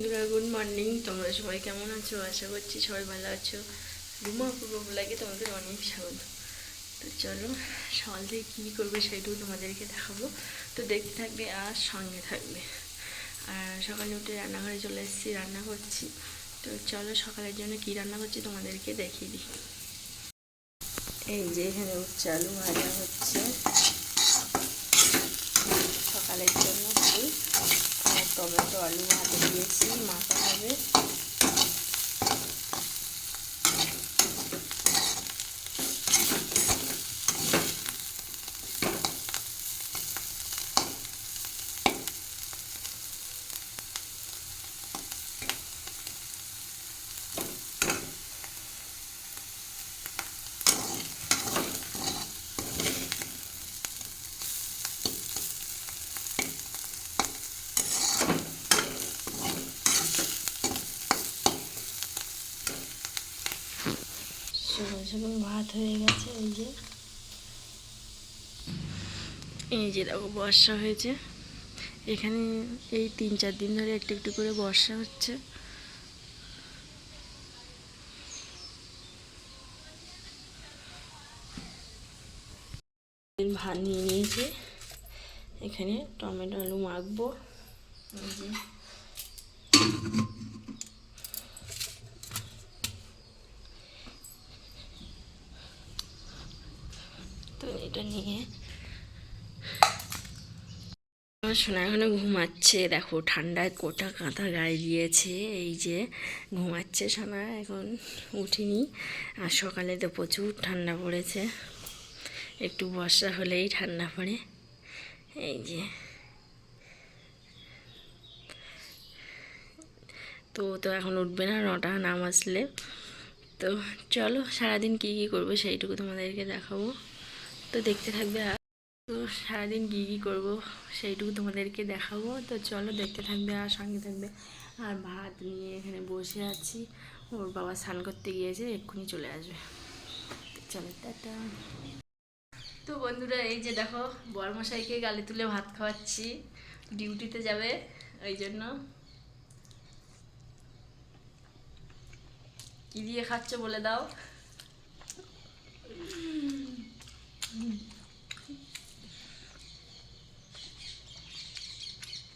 Good morning তোমরা সবাই কেমন আছো? আশা করছি সবাই ভালো আছো। রুমা পূর্ব লাগে তোমাদের অনেক স্বাগত। তো চলো, সকাল থেকে কী করবে সেইটুকু তোমাদেরকে দেখাবো। তো দেখতে থাকবে আর সঙ্গে থাকবে। আর সকালে উঠে রান্নাঘরে চলে এসেছি, রান্না করছি। তো চলো, সকালের জন্য কী রান্না করছি তোমাদেরকে দেখিয়ে দিই। এই যে এখানে উচ্ছে আলু ভাজা হচ্ছে। সকালের জন্য টমেটো আলু ভাতে দিয়েছি মাখা হবে ভাত হয়ে গেছে, এই যে। এই যে দেখো, বর্ষা হয়েছে। এখানে এই তিন চার দিন ধরে একটু একটু করে বর্ষা হচ্ছে। ভাত নিয়ে নিয়েছি। এখানে টমেটো, আলু মাখবো। এই তো এটা নিয়ে। আমার সোনা এখনও ঘুমাচ্ছে, দেখো ঠান্ডায় কোটা কাঁথা গায়ে দিয়েছে, এই যে ঘুমাচ্ছে সোনা, এখন উঠিনি। আর সকালে তো প্রচুর ঠান্ডা পড়েছে, একটু বর্ষা হলেই ঠান্ডা পড়ে, এই যে। তো তো এখন উঠবে না, নটা নাম আসলে। তো চলো সারাদিন কী কী করব সেইটুকু তোমাদেরকে দেখাবো। তো দেখতে থাকবে তো সারাদিন কী কী করব সেইটুকু তোমাদেরকে দেখাবো। তো চলো দেখতে থাকবে আর সঙ্গে থাকবে। আর ভাত নিয়ে এখানে বসে আছি। ওর বাবা স্নান করতে গিয়েছে, এক্ষুনি চলে আসবে। চলো, টাটা। তো বন্ধুরা, এই যে দেখো, বরমশাইকে গালে তুলে ভাত খাওয়াচ্ছি। ডিউটিতে যাবে ওই জন্য। কি দিয়ে খাচ্ছ বলে দাও।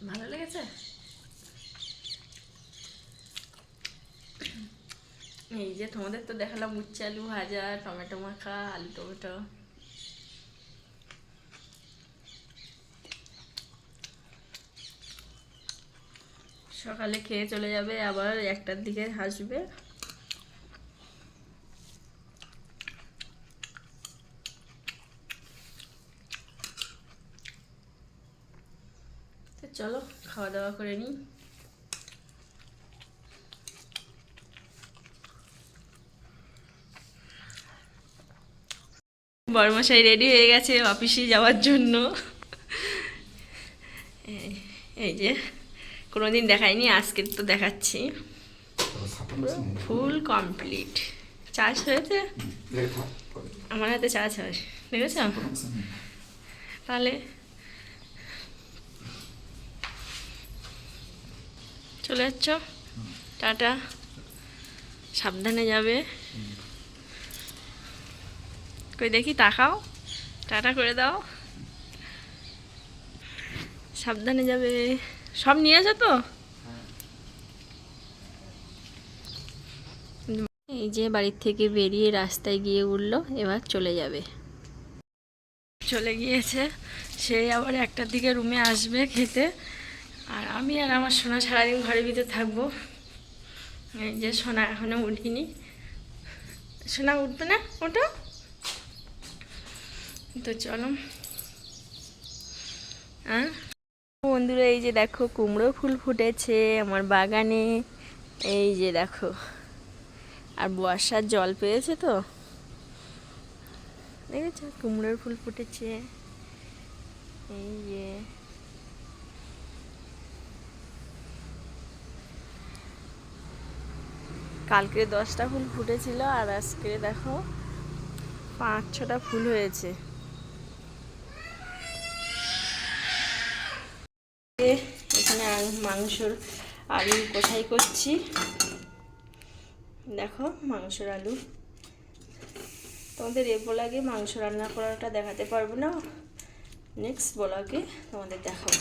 ভালো লেগেছে? এই যে তোমাদের তো দেখালাম উচ্ছে আলু ভাজা, টমেটো মাখা, আলু টমেটো। সকালে খেয়ে চলে যাবে, আবার একটার দিকে আসবে। চলো খাওয়া দাওয়া করে নিই। বড়মশাই রেডি হয়ে গেছে অফিসে যাওয়ার জন্য। এই- এই যে কোনোদিন দেখাইনি আজকে তো দেখাচ্ছি। ফুল কমপ্লিট চার্জ হয়েছে? আমার হাতে চার্জ হয় দেখেছ? তাহলে চলে যাচ্ছ। টাটা। সাবধানে যাবে। কই দেখি তাকাও টাটা করে দাও। সাবধানে যাবে। সব নিয়ে নিয়েছো তো? এই যে বাড়ির থেকে বেরিয়ে রাস্তায় গিয়ে উঠল, এবার চলে যাবে। চলে গিয়েছে। সেই আবার একটার দিকে রুমে আসবে খেতে। আর আমি আর আমার সোনা সারাদিন ঘরের ভিতরে থাকব। এই যে সোনা এখনও উঠিনি। সোনা উঠবে না? ওটা তো চলো। হ্যাঁ বন্ধুরা, এই যে দেখো কুমড়ো ফুল ফুটেছে আমার বাগানে। এই যে দেখো। আর বর্ষার জল পেয়েছে তো? দেখেছ? কুমড়োর ফুল ফুটেছে। এই যে। কালকে দশটা ফুল ফুটেছিল আর আজকে দেখো পাঁচ ছটা ফুল হয়েছে। এখানে মাংসর আলু কোথায় করছি? দেখো, মাংসর আলু। তোমাদের এ ব্লগে মাংস রান্না করাটা দেখাতে পারব না। নেক্সট ব্লগে তোমাদের দেখাবো।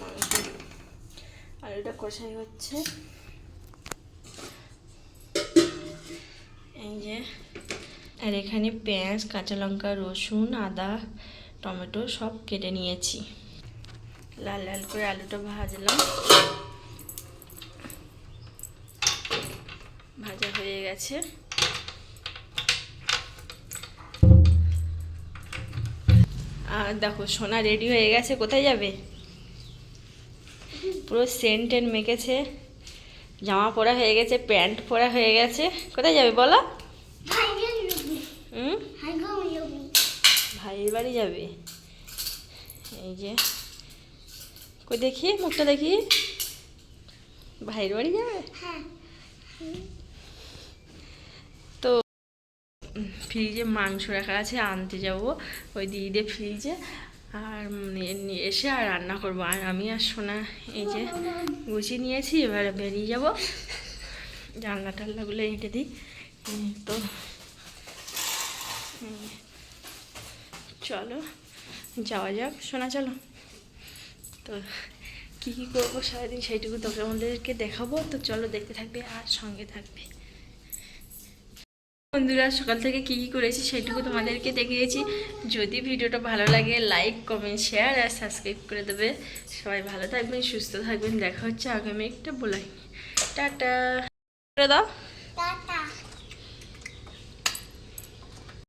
মাংস আলুটা কষাই হচ্ছে। এই যে, আর এখানে পেঁয়াজ, কাঁচা লঙ্কা, রসুন, আদা, টমেটো সব কেটে নিয়েছি। লাল লাল করে আলুটা ভাজলাম। ভাজা হয়ে গেছে। আর দেখো, সোনা রেডি হয়ে গেছে, কোথায় যাবে? পুরো সেন্ট টেন্ট মেখেছে। জামা পরা হয়ে গেছে প্যান্ট পরা হয়ে গেছে। কোথায় যাবে বলো? ভাইয়ের বাড়ি। যাবে। এই যে। কই দেখি মুখটা দেখি। ভাইয়ের বাড়ি যাবে? তো ফ্রিজে মাংস রাখা আছে আনতে যাব। ওই দিদিদের ফ্রিজে আর এসে আর রান্না করব। আর আমি আর সোনা এই যে গুছিয়ে নিয়েছি, এবারে বেরিয়ে যাব। জানলা টাল্লাগুলো এঁটে দিই। তো। চলো, যাওয়া যাক। শোনা চলো। তো কী কী করব সারাদিন সেইটুকু তোকে আমাদেরকে দেখাবো। তো চলো দেখতে থাকবে আর সঙ্গে থাকবে। বন্ধুরা, সকাল থেকে কী কী করেছি সেটুকু তোমাদেরকে দেখিয়েছি। যদি ভিডিওটা ভালো লাগে লাইক কমেন্ট শেয়ার আর সাবস্ক্রাইব করে দেবে। সবাই ভালো থাকবেন, সুস্থ থাকবেন। দেখা হচ্ছে আগামী একটা বলাই টাটা। করে দাও।